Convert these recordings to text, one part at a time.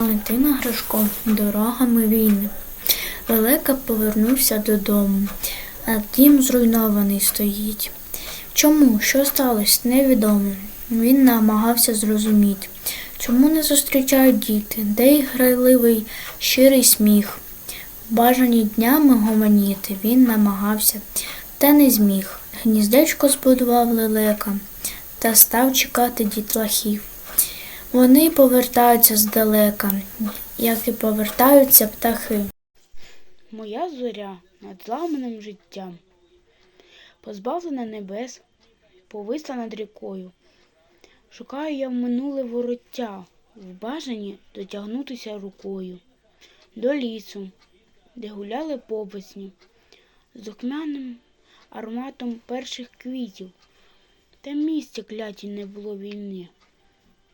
Валентина Гришко дорогами війни. Лелека повернувся додому, а дім зруйнований стоїть. Чому? Що сталося? Невідомо. Він намагався зрозуміти, чому не зустрічають діти, де їх грайливий щирий сміх. Бажані днями гомоніти він намагався, та не зміг. Гніздечко збудував лелека та став чекати дітлахів. Вони повертаються здалека, як і повертаються птахи. Моя зоря над зламаним життям, позбавлена небес, повисла над рікою. Шукаю я в минуле вороття, в бажанні дотягнутися рукою до лісу, де гуляли повесні, з окмяним ароматом перших квітів. Там місця кляті не було війни.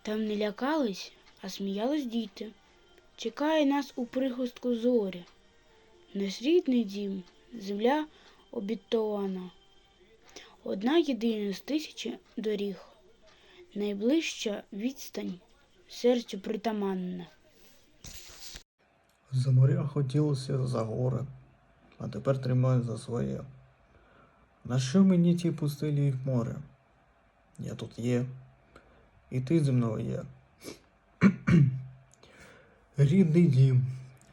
Там не лякались, а сміялись діти. Чекає нас у прихистку зоря. Наш рідний дім, земля обітована. Одна єдина з тисячі доріг, найближча відстань серцю притаманна. За моря хотілося за гори, а тепер тримаю за своє. На що мені ті пустелі й море? Я тут є, і ти зі мною є. Рідний дім,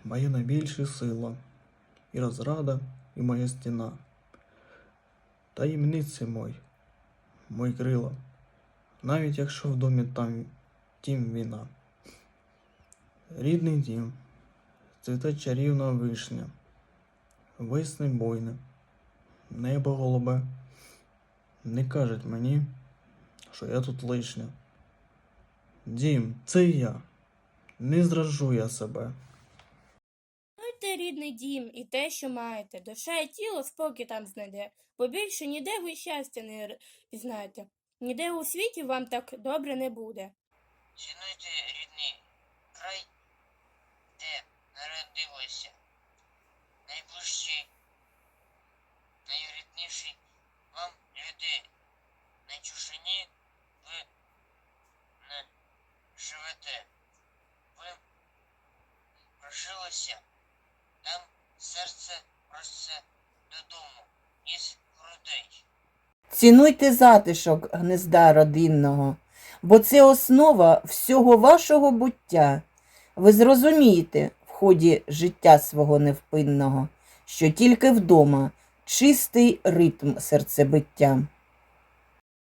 моя найбільша сила, і розрада, і моя стіна. Таємниці мой, мої крила, навіть якщо в домі там тім війна. Рідний дім, цвіте чарівна вишня, весни бойне, небо голубе. Не кажуть мені, що я тут лишня. Дім, це я. Не зражу я себе. Майте рідний дім і те, що маєте, душа і тіло спокій там знайде, бо більше ніде ви щастя не пізнаєте. Ніде у світі вам так добре не буде. Цінуйте рідний край, де народилося. Найближчі, найрідніші вам люди. На чужині ви не живете. Ви прожилися, там серце проситься додому із грудей. Цінуйте затишок гнезда родинного, бо це основа всього вашого буття. Ви зрозумієте в ході життя свого невпинного, що тільки вдома чистий ритм серцебиття.